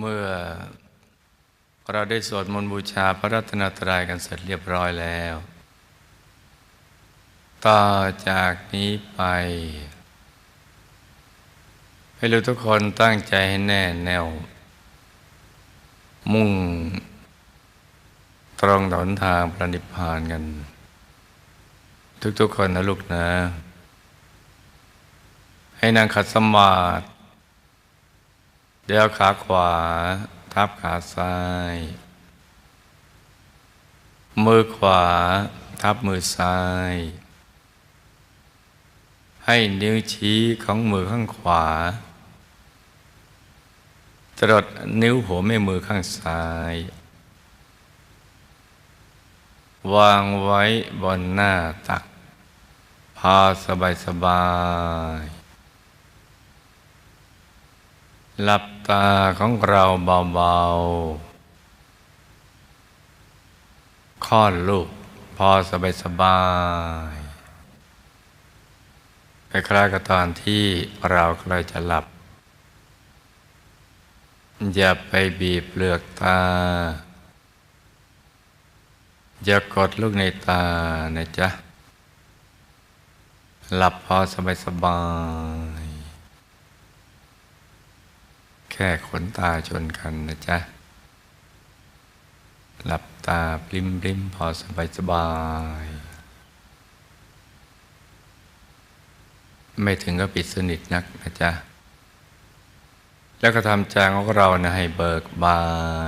เมื่อเราได้สวดมนต์บูชาพระรัตนตรัยกันเสร็จเรียบร้อยแล้ว ต่อจากนี้ไป ให้เราทุกคนตั้งใจให้แน่แน่ว มุ่ง ตรงหนทางพระนิพพานกัน ทุกๆคนนะลูกนะ ให้นางขัดสมาธิ เดี๋ยวขาขวา ทับขาซ้าย มือขวา ทับมือซ้าย ให้นิ้วชี้ของมือข้างขวาจรดนิ้วหัวแม่มือข้างซ้าย วางไว้บนหน้าตัก พาสบายสบาย หลับตาของเราเบาๆคลอดลูกพอสบายสบายคล้ายๆกับตอนที่เราใกล้จะหลับ อย่าไปบีบเปลือกตา อย่ากดลูกในตานะจ๊ะ หลับพอสบายสบาย แค่ขนตาชนกันนะจ๊ะ หลับตาปริมปริมพอสบายสบาย ไม่ถึงก็ปิดสนิทนักนะจ๊ะ แล้วก็ทำใจของเรานะให้เบิกบา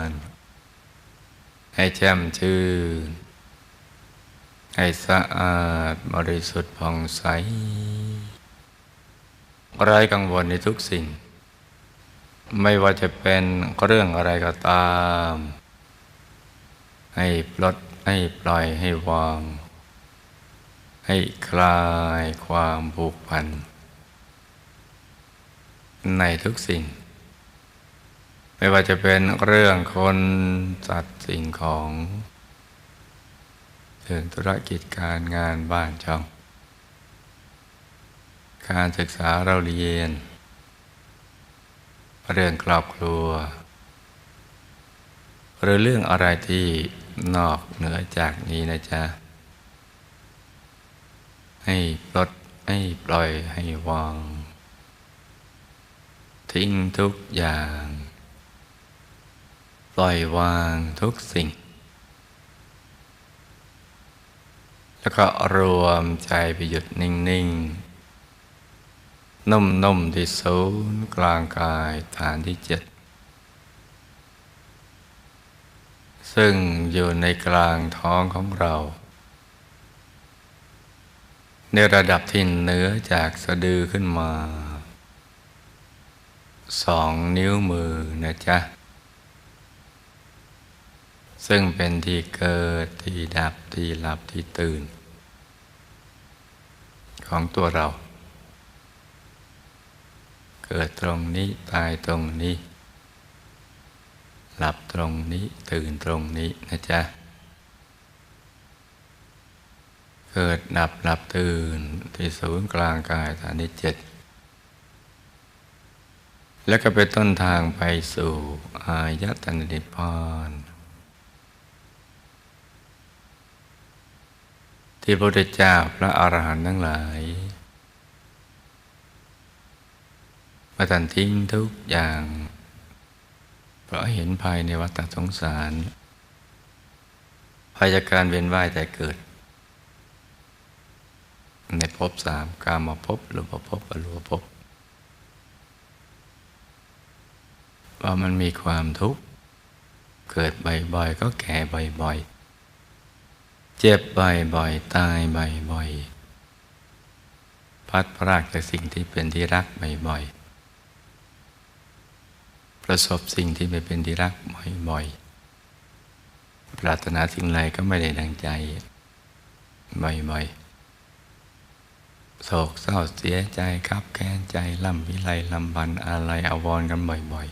น ให้แจ่มชื่น ให้สะอาดบริสุทธิ์ผ่องใสไร้กังวลในทุกสิ่ง ไม่ว่าจะเป็นเรื่องอะไรก็ตาม ให้ปลดให้ปล่อยให้วาง ให้คลายความผูกพัน ในทุกสิ่ง ไม่ว่าจะเป็นเรื่องคนสัตว์สิ่งของเรื่องธุรกิจการงานบ้านช่อง การศึกษาเราเรียน เรื่องครอบครัว หรือเรื่องอะไรที่นอกเหนือจากนี้นะจ๊ะ ให้ปลดให้ปล่อยให้วาง ทิ้งทุกอย่าง ปล่อยวางทุกสิ่ง แล้วก็รวมใจไปหยุดนิ่ง ๆ นุ่มๆที่ศูนย์กลางกายฐานที่เจ็ดซึ่งอยู่ในกลางท้องของเรา ในระดับที่เหนือจากสะดือขึ้นมา สองนิ้วมือนะจ๊ะ ซึ่งเป็นที่เกิดที่ดับที่หลับที่ตื่น ของตัวเรา เกิดตรงนี้ตายตรงนี้ หลับตรงนี้ตื่นตรงนี้นะจ๊ะ เกิดดับหลับตื่นที่ศูนย์กลางกายฐานที่เจ็ดแล้วก็เป็นต้นทางไปสู่อายตนะนิพพานที่พระพุทธเจ้าพระอรหันต์ทั้งหลาย มาตันทิ้งทุกอย่าง เพราะเห็นภายในวัฏสงสารภายจากการเวียนว่ายแต่เกิด ในภพสามกามาภพรูปภพอรูปภพว่ามันมีความทุกข์ เกิดบ่อยๆก็แก่บ่อยๆ เจ็บบ่อยๆ ตายบ่อยๆ พัดพรากจากสิ่งที่เป็นที่รักบ่อยๆ ประสบสิ่งที่ไม่เป็นที่รักบ่อยๆ ปรารถนาสิ่งใดก็ไม่ได้ดังใจ บ่อยๆ โศกเศร้าเสียใจครับแค้นใจล่ำวิไลลำบันอะไรอาวรกันบ่อย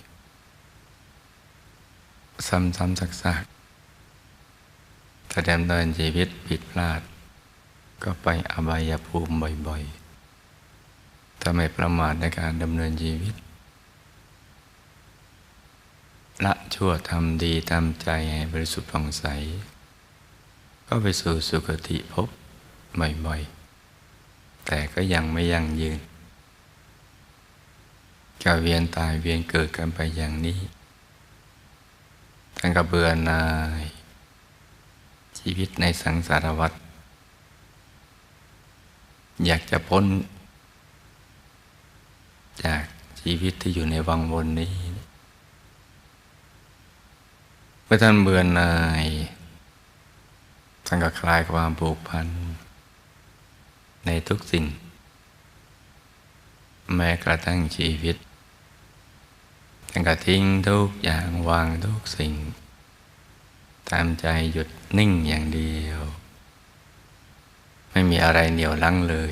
ๆ ซ้ำๆซักๆถ้าดำเนินชีวิตผิดพลาด ก็ไปอบายภูมิบ่อยๆ ถ้าไม่ประมาทในการดำเนินชีวิต ละชั่วทำดีทำใจให้บริสุทธิ์ผ่องใส ก็ไปสู่สุคติภพบ่อยๆ แต่ก็ยังไม่ยั่งยืนจะเวียนตายเวียนเกิดกันไปอย่างนี้ทั้งกระเบือนาย ชีวิตในสังสารวัฏอยากจะพ้น จากชีวิตที่อยู่ในวังวนนี้ เมื่อท่านเบื่อหน่ายท่านก็คลายความผูกพัน ในทุกสิ่ง แม้กระทั่งชีวิตท่านก็ทิ้งทุกอย่างวางทุกสิ่ง ตามใจหยุดนิ่งอย่างเดียว ไม่มีอะไรเหนียวลังเลย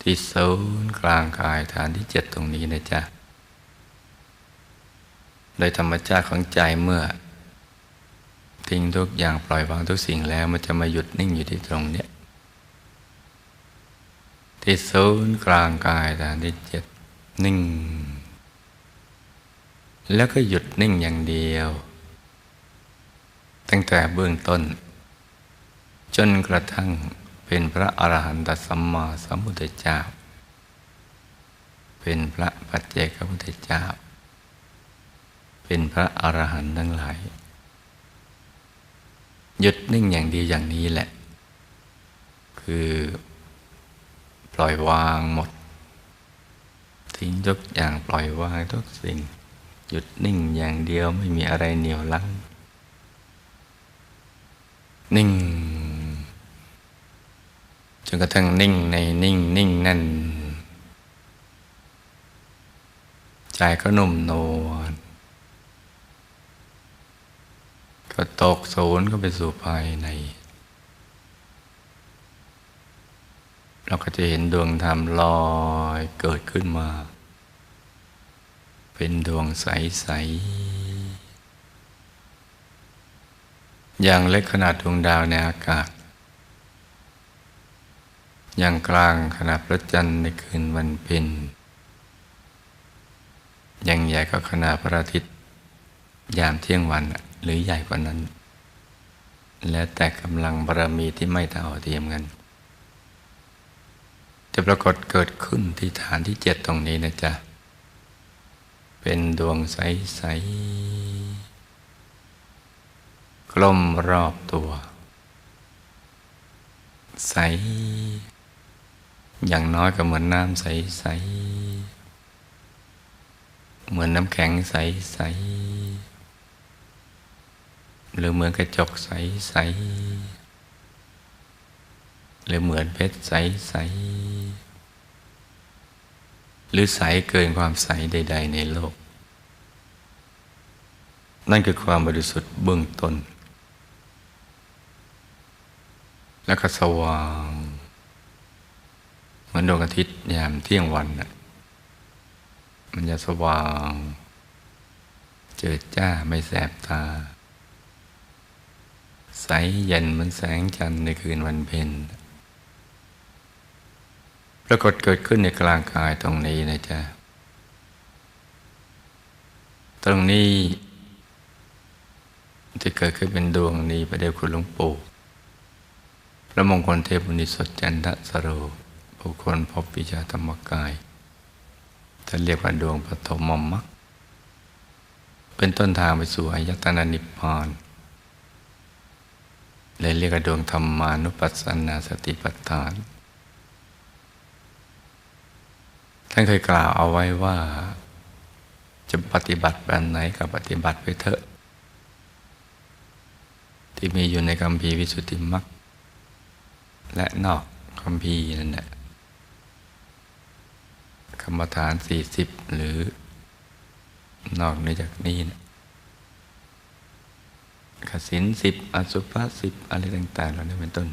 ที่ศูนย์กลางกายฐานที่เจ็ดตรงนี้นะจ๊ะ โดยธรรมชาติของใจเมื่อ ทิ้งทุกอย่างปล่อยวางทุกสิ่งแล้วมันจะมาหยุดนิ่งอยู่ที่ตรงเนี้ยที่ศูนย์กลางกายฐานที่เจ็ดนิ่ง แล้วก็หยุดนิ่งอย่างเดียว ตั้งแต่เบื้องต้น จนกระทั่งเป็นพระอรหันตสัมมาสัมพุทธเจ้า เป็นพระปัจเจกพุทธเจ้า เป็นพระอรหันต์ทั้งหลาย หยุดนิ่งอย่างเดียวอย่างนี้แหละ คือ ปล่อยวางหมด ทิ้งทุกอย่างปล่อยวางทุกสิ่ง หยุดนิ่งอย่างเดียวไม่มีอะไรเหนียวลังนิ่งจนกระทั่งนิ่งในนิ่งนิ่งนั่นใจก็นุ่มนวล ก็ตกศูนย์ก็ไปสู่ภายใน เราก็จะเห็นดวงธรรมลอยเกิดขึ้นมา เป็นดวงใส ๆ อย่างเล็กขนาดดวงดาวในอากาศ อย่างกลางขนาดพระจันทร์ในคืนวันเพ็ญอย่างใหญ่ก็ขนาดพระอาทิตย์ยามเที่ยงวัน หรือใหญ่กว่านั้น แล้วแต่กำลังบารมีที่ไม่เท่าเทียมกัน จะปรากฏเกิดขึ้นที่ฐานที่เจ็ดตรงนี้นะจ๊ะ เป็นดวงใส ๆ กลมรอบตัว ใส อย่างน้อยก็เหมือนน้ำใส ๆ เหมือนน้ำแข็งใส ๆ หรือเหมือนกระจกใส ๆ หรือเหมือนเพชรใส ๆ หรือใสเกินความใสใด ๆ ในโลก นั่นคือความบริสุทธิ์เบื้องต้น แล้วก็สว่างเหมือนดวงอาทิตย์ยามเที่ยงวันน่ะมันจะสว่าง เจิดจ้าไม่แสบตา ใสเย็นเหมือนแสงจันทร์ในคืนวันเพ็ญปรากฏเกิดขึ้นในกลางกายตรงนี้นะจ๊ะ ตรงนี้จะเกิดขึ้นเป็นดวงนี้ประเดี๋ยวคุณหลวงปู่พระมงคลเทพุนิสดจันทสโรบุคคลพบปิชาธรรมกายท่านเรียกว่าดวงปฐมมมักเป็นต้นทางไปสู่อายตนะนิพพาน เลยเรียกดวงธรรมานุปัสสนาสติปัฏฐาน ท่านเคยกล่าวเอาไว้ว่า จะปฏิบัติแบบไหนก็ปฏิบัติไปเถอะ ที่มีอยู่ในคำพีวิสุทธิมรรคและนอกคำพีนั่นแหละกรรมฐานสี่สิบหรือนอกในจากนี้นะ ขสินสิบอสุภะสิบอะไรต่างๆเหล่านี้เป็นต้น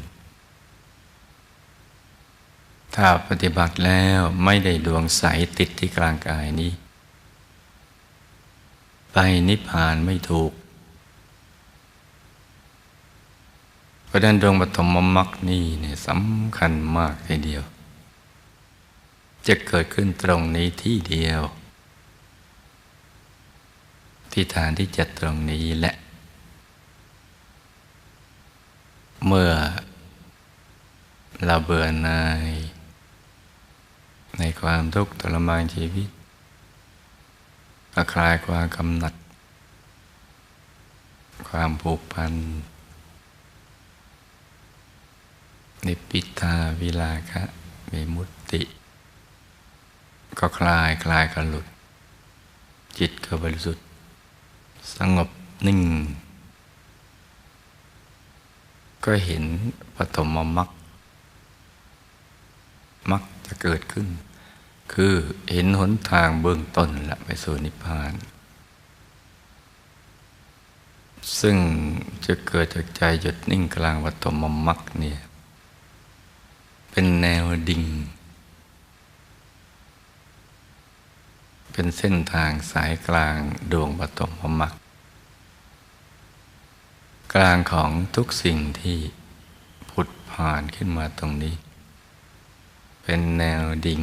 ถ้าปฏิบัติแล้วไม่ได้ดวงใสติดที่กลางกายนี้ ไปนิพพานไม่ถูก เพราะนั้นดวงปฐมมรรคนี่เนี่ยสำคัญมากทีเดียว จะเกิดขึ้นตรงนี้ที่เดียว ที่ฐานที่เจ็ดตรงนี้แหละ เมื่อเราเบื่อหน่าย ในความทุกข์ทรมานชีวิตก็คลายความกำหนัด ความผูกพันนิปิตาวิลาคะมีมุตติ ก็คลายคลายกันหลุด จิตก็บริสุทธิ์ สงบนิ่ง ก็เห็นปฐมมรรคมรรคจะเกิดขึ้น คือเห็นหนทางเบื้องต้นละไปสู่นิพพาน ซึ่งจะเกิดจากใจหยุดนิ่งกลางปฐมมรรคเนี่ยเป็นแนวดิ่ง เป็นเส้นทางสายกลางดวงปฐมมรรค กลางของทุกสิ่งที่ผุดผ่านขึ้นมาตรงนี้ เป็นแนวดิ่ง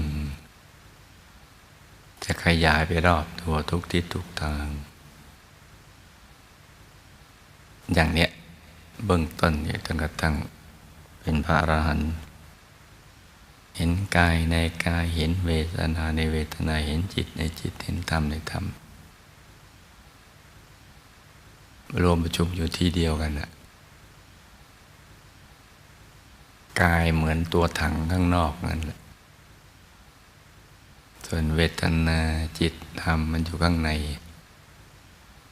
จะขยายไปรอบตัวทุกทิศทุกทาง อย่างเนี้ยเบื้องต้นเนี่ยจนกระทั่งเป็นพระอรหันต์เห็นกายในกายเห็นเวทนาในเวทนาเห็นจิตในจิตเห็นธรรมในธรรม รวมประชุมอยู่ที่เดียวกันนะกายเหมือนตัวถังข้างนอกนั่นแหละส่วนเวทนาจิตธรรมมันอยู่ข้างใน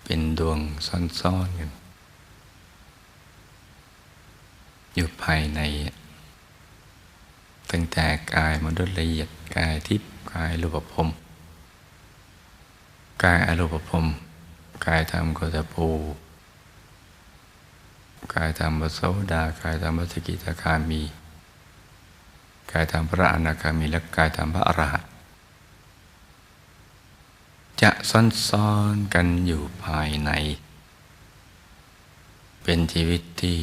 เป็นดวงซ่อนๆกันอยู่ภายในตั้งแต่กายมนุษย์ละเอียดกายทิพย์กายรูปภพกายอรูปภพกายธรรมโกตภู กายธรรมบโสดากายธรรมสกิตาคามี กายธรรมพระอนาคามีและกายธรรมพระอรหันต์จะซ่อนๆกันอยู่ภายใน เป็นชีวิตที่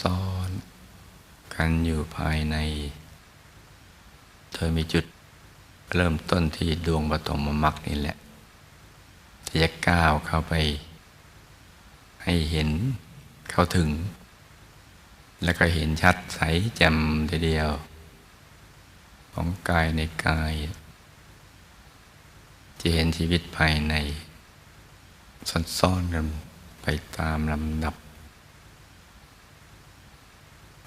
ซ่อนๆกันอยู่ภายในโดยมีจุดเริ่มต้นที่ดวงปฐมมรรคนี่แหละที่จะก้าวเข้าไป ให้เห็นเข้าถึง แล้วก็เห็นชัดใสแจ่มทีเดียว ของกายในกาย จะเห็นชีวิตภายใน ซ่อนๆกันไปตามลำดับ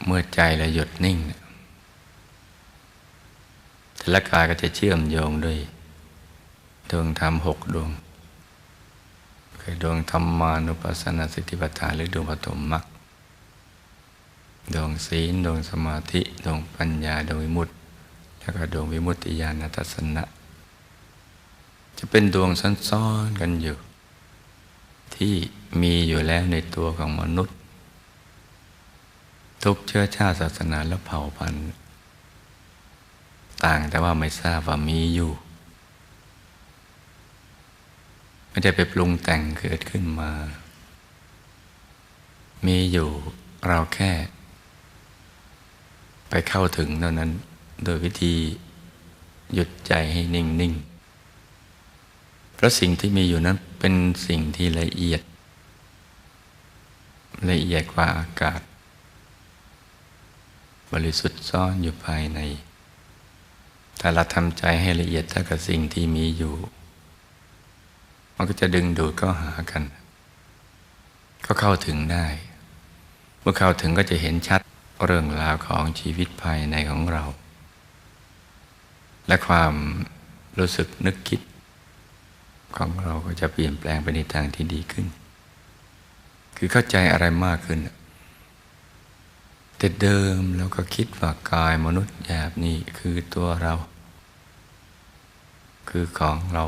เมื่อใจเราหยุดนิ่งแต่ละกายก็จะเชื่อมโยงด้วยดวงธรรมหกดวง คือดวงธรรมานุปัสสนาสิทธิปัฏฐานหรือดวงปฐมมรรคดวงศีลดวงสมาธิดวงปัญญาดวงวิมุตติ แล้วก็ดวงวิมุตติญาณทัศนะ จะเป็นดวงซ้อนๆกันอยู่ ที่มีอยู่แล้วในตัวของมนุษย์ ทุกเชื้อชาติศาสนาและเผ่าพันธุ์ ต่างแต่ว่าไม่ทราบว่ามีอยู่ ไม่ได้ไปปรุงแต่งเกิดขึ้นมา มีอยู่เราแค่ ไปเข้าถึงเท่านั้น โดยวิธีหยุดใจให้นิ่งนิ่งเพราะสิ่งที่มีอยู่นั้นเป็นสิ่งที่ละเอียด ละเอียดกว่าอากาศ บริสุทธิ์ซ่อนอยู่ภายในถ้าเราทำใจให้ละเอียดเท่ากับสิ่งที่มีอยู่ มันก็จะดึงดูดเข้าหากัน ก็เข้าถึงได้ เมื่อเข้าถึงก็จะเห็นชัดเรื่องราวของชีวิตภายในของเรา และความรู้สึกนึกคิด ของเราก็จะเปลี่ยนแปลงไปในทางที่ดีขึ้น คือเข้าใจอะไรมากขึ้นแต่เดิมเราก็คิดว่ากายมนุษย์หยาบนี่คือตัวเรา คือของเรา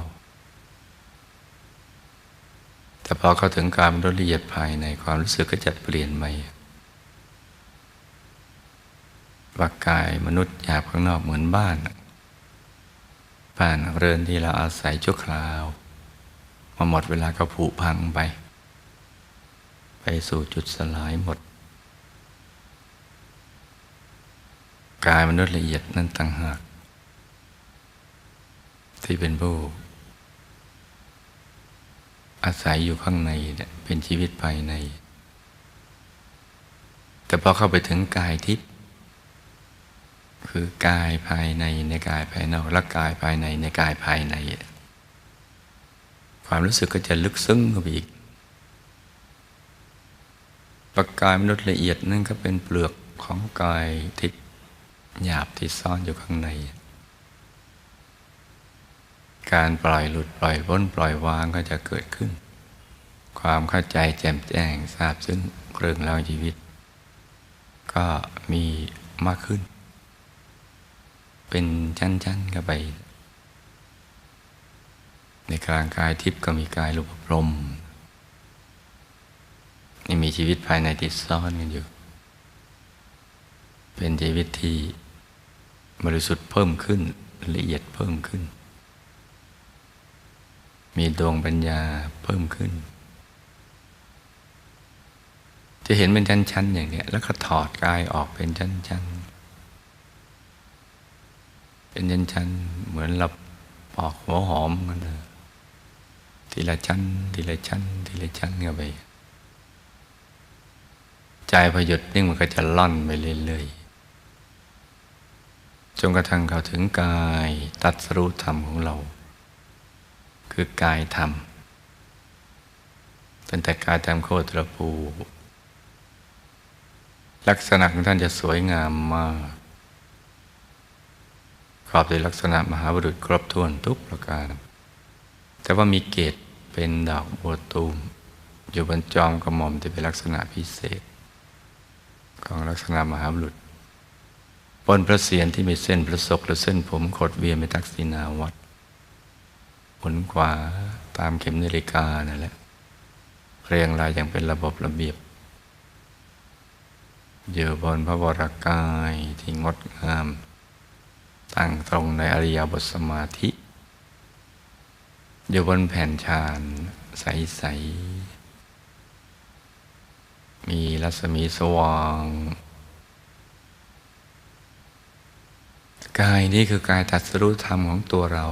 แต่พอเข้าถึงการมนุษย์ละเอียดภายในความรู้สึกก็จะเปลี่ยนใหม่ว่ากายมนุษย์หยาบข้างนอกเหมือนบ้านบ้านเรือนที่เราอาศัยชั่วคราวมาหมดเวลาก็ผุพังไป ไปสู่จุดสลายหมด กายมนุษย์ละเอียดนั้นต่างหาก ที่เป็นผู้ อาศัยอยู่ข้างในเป็นชีวิตภายใน แต่พอเข้าไปถึงกายทิพย์คือกายภายในในกายภายนอกและกายภายในในกายภายใน ความรู้สึกก็จะลึกซึ้งเข้าไปอีกประกายมนุษย์ละเอียดนั่นก็เป็นเปลือกของกายทิพย์หยาบที่ซ่อนอยู่ข้างใน การปล่อยหลุดปล่อยพ้นปล่อยวางก็จะเกิดขึ้น ความเข้าใจแจ่มแจ้งทราบซึ่งเรื่องราวชีวิต ก็มีมากขึ้น เป็นชั้นๆกันไป ในกลางกายทิพย์ก็มีกายรูปพรมนี่มีชีวิตภายในที่ซ่อนกันอยู่ เป็นชีวิตที่บริสุทธิ์เพิ่มขึ้นละเอียดเพิ่มขึ้น มีดวงปัญญาเพิ่มขึ้น จะเห็นเป็นชั้นๆอย่างนี้แล้วก็ถอดกายออกเป็นชั้นๆ เป็นชั้นๆ เหมือนเราปอกหัวหอมกันเลยทีละชั้น ทีละชั้น ทีละชั้นเข้าไปใจพอหยุดนิ่งมันก็จะล่อนไปเรื่อยๆจนกระทั่งเข้าถึงกายตัดสรุธรรมของเรา คือกายธรรม ตั้งแต่กายธรรมโคตรภู ลักษณะของท่านจะสวยงามมาก ครอบด้วยลักษณะมหาบุรุษครบถ้วนทุกประการ แต่ว่ามีเกตเป็นดอกบัวตูม อยู่บนจอมกระหม่อมที่เป็นลักษณะพิเศษ ของลักษณะมหาบุรุษบนพระเศียรที่มีเส้นประศกและเส้นผมขดเวียนไปทักษิณาวัด หมุนขวาตามเข็มนาฬิกานั่นแหละ เรียงรายอย่างเป็นระบบระเบียบอยู่บนพระวรากายที่งดงาม ตั้งตรงในอริยบทสมาธิ อยู่บนแผ่นชานใส ๆ มีรัศมีสว่างกายนี้คือกายตัดสรุธรรมของตัวเรา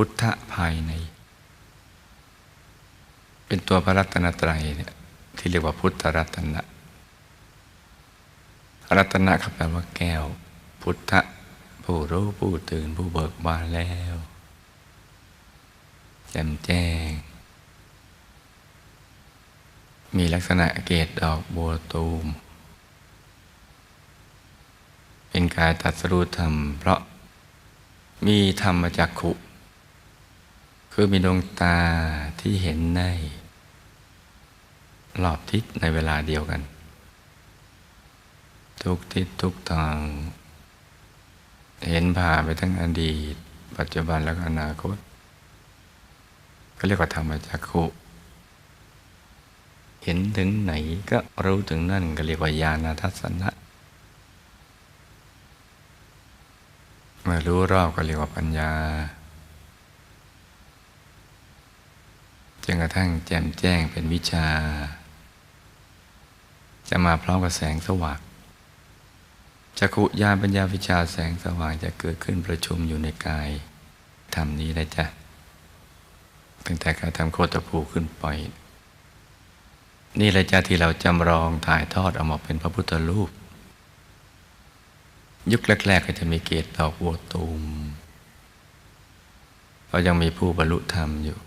พุทธภายใน เป็นตัวพระรัตนตรัยเนี่ยที่เรียกว่าพุทธรัตนะรัตนะครับแปลว่าแก้ว พุทธผู้รู้ผู้ตื่นผู้เบิกบานแล้วแจ่มแจ้ง มีลักษณะเกตดอกบัวตูม เป็นกายตัดสรุธรรม เพราะมีธรรมจักขุ คือมีดวงตาที่เห็นในรอบทิศในเวลาเดียวกัน ทุกทิศทุกทาง เห็นผ่าไปทั้งอดีต ปัจจุบันและอนาคต ก็เรียกว่าธรรมจักขุเห็นถึงไหนก็รู้ถึงนั่นก็เรียกว่าญาณทัศนะเมื่อรู้รอบก็เรียกว่าปัญญา นกระทั่งแจ่มแจ้งเป็นวิชา จะมาพร้อมกับแสงสว่างจักขุญาณปัญญาวิชาแสงสว่างจะเกิดขึ้นประชุมอยู่ในกายทำนี้ได้จ้ะตั้งแต่การทำโคตรภูขึ้นไป นี่แหละจ้าที่เราจำลองถ่ายทอดออกมาเป็นพระพุทธรูป ยุคแรก ๆ ก็จะมีเกศดอกบัวตูมเรายังมีผู้บรรลุธรรมอยู่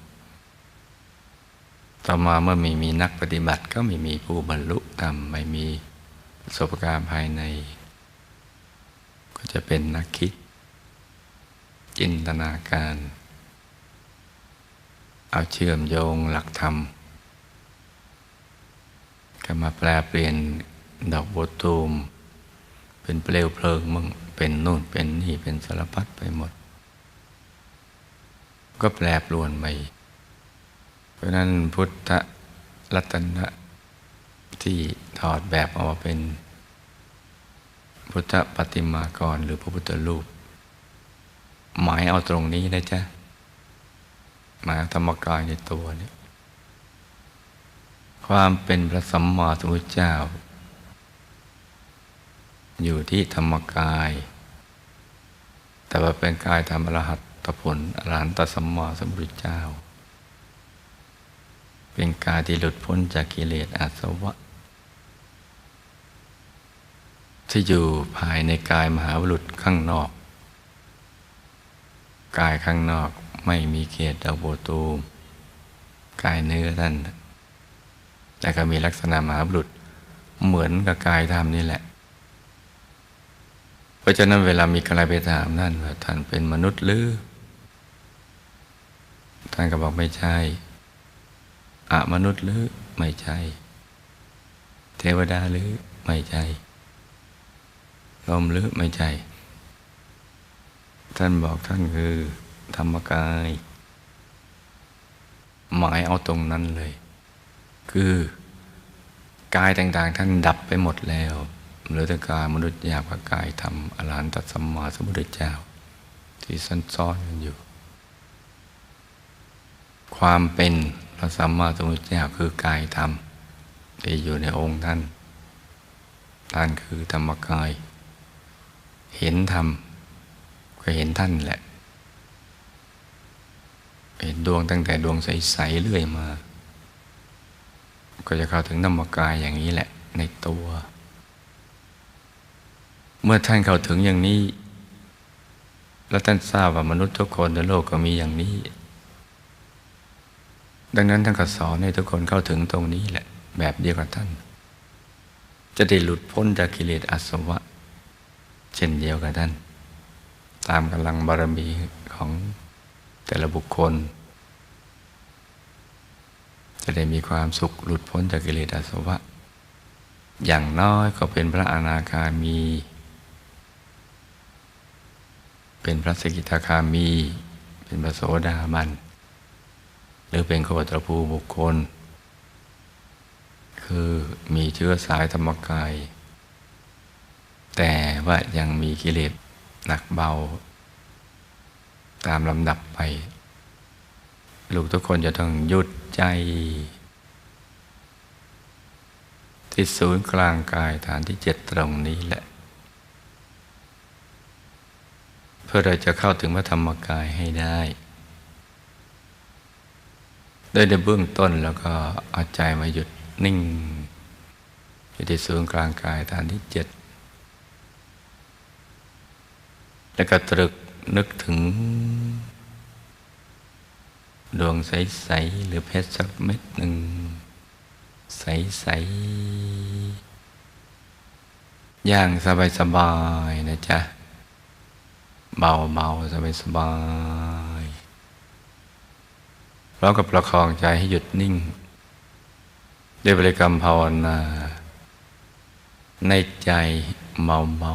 ต่อมาเมื่อมีมีนักปฏิบัติก็ไม่มีผู้บรรลุธรรมไม่มีประสบการณ์ภายใน ก็จะเป็นนักคิด จินตนาการ เอาเชื่อมโยงหลักธรรม ก็มาแปลเปลี่ยนดอกบัวตูม เป็นเปลวเพลิงมั่งเป็นนู่นเป็นนี่เป็นสารพัดไปหมด ก็แปลปลวนไป ราะนั้นพุทธรัตนะที่ถอดแบบออกมาเป็น พุทธปฏิมากรหรือพระพุทธรูป หมายเอาตรงนี้นะจ๊ะหมายธรรมกายในตัวนี้ความเป็นพระสัมมาสัมพุทธเจ้า อยู่ที่ธรรมกาย แต่ว่าเป็นกายธรรมรหัตผลอรหันตสัมมาสัมพุทธเจ้า เป็นกายที่หลุดพ้นจากกิเลสอาสวะ ที่อยู่ภายในกายมหาบุรุษข้างนอก กายข้างนอกไม่มีเขตดาวโบตูมกายเนื้อท่านแต่ก็มีลักษณะมหาบุรุษเหมือนกับกายธรรมนี่แหละ เพราะฉะนั้นเวลามีใครไปถามท่านว่าท่านเป็นมนุษย์หรือ ท่านก็บอกไม่ใช่ อมนุษย์หรือไม่ใช่ เทวดาหรือไม่ใช่ลมหรือไม่ใช่ ท่านบอกท่านคือ ธรรมกาย หมายเอาตรงนั้นเลย คือกายต่างๆ ท่านดับไปหมดแล้วเหลือแต่กายมนุษย์อยากกับกายทำอรหันตสัมมาสัมพุทธเจ้า ที่ซ่อนซ้อนกันอยู่ ความเป็น ระสัมมาสัมพุทธเจ้าคือกายธรรมที่อยู่ในองค์ท่านท่านคือธรรมกาย เห็นธรรมก็เห็นท่านแหละ เห็นดวงตั้งแต่ดวงใสๆเรื่อยมา ก็จะเข้าถึงธรรมกายอย่างนี้แหละในตัว เมื่อท่านเข้าถึงอย่างนี้ แล้วท่านทราบว่ามนุษย์ทุกคนในโลกก็มีอย่างนี้ ดังนั้นท่านก็สอนให้ทุกคนเข้าถึงตรงนี้แหละ แบบเดียวกับท่าน จะได้หลุดพ้นจากกิเลสอาสวะ เช่นเดียวกับท่าน ตามกำลังบารมีของแต่ละบุคคล จะได้มีความสุขหลุดพ้นจากกิเลสอาสวะ อย่างน้อยก็เป็นพระอนาคามี เป็นพระสกิทาคามี เป็นพระโสดาบัน หรือเป็นโคตรภูบุคคล คือมีเชื้อสายธรรมกาย แต่ว่ายังมีกิเลสหนักเบา ตามลำดับไป ลูกทุกคนจะต้องหยุดใจ ที่ศูนย์กลางกายฐานที่เจ็ดตรงนี้แหละ เพื่อเราจะเข้าถึงพระธรรมกายให้ได้ โดยในเบื้องต้นแล้วก็เอาใจมาหยุดนิ่ง อยู่ที่ศูนย์กลางกายฐานที่เจ็ดแล้วก็ตรึกนึกถึง ดวงใส ๆ หรือเพชรสักเม็ดหนึ่ง ใส ๆ อย่างสบาย ๆ นะจ๊ะ เบา ๆ สบาย ๆ แล้วกับประคองใจให้หยุดนิ่ง ด้วยบริกรรมภาวนา ในใจเบา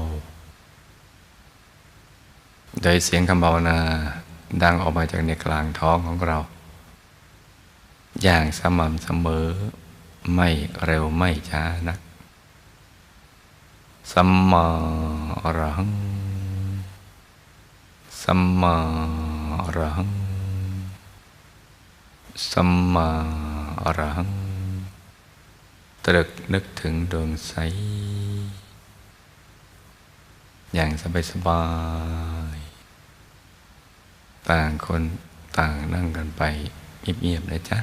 ๆโดยเสียงคำภาวนาดังออกมาจากในกลางท้องของเรา อย่างสม่ำเสมอไม่เร็วไม่ช้านักสัมมาอรหังสัมมาอรหัง สัมมาอรหัง ตรึกนึกถึงดวงใส อย่างสบายสบายๆต่างคนต่างนั่งกันไปเงียบๆนะจ๊ะ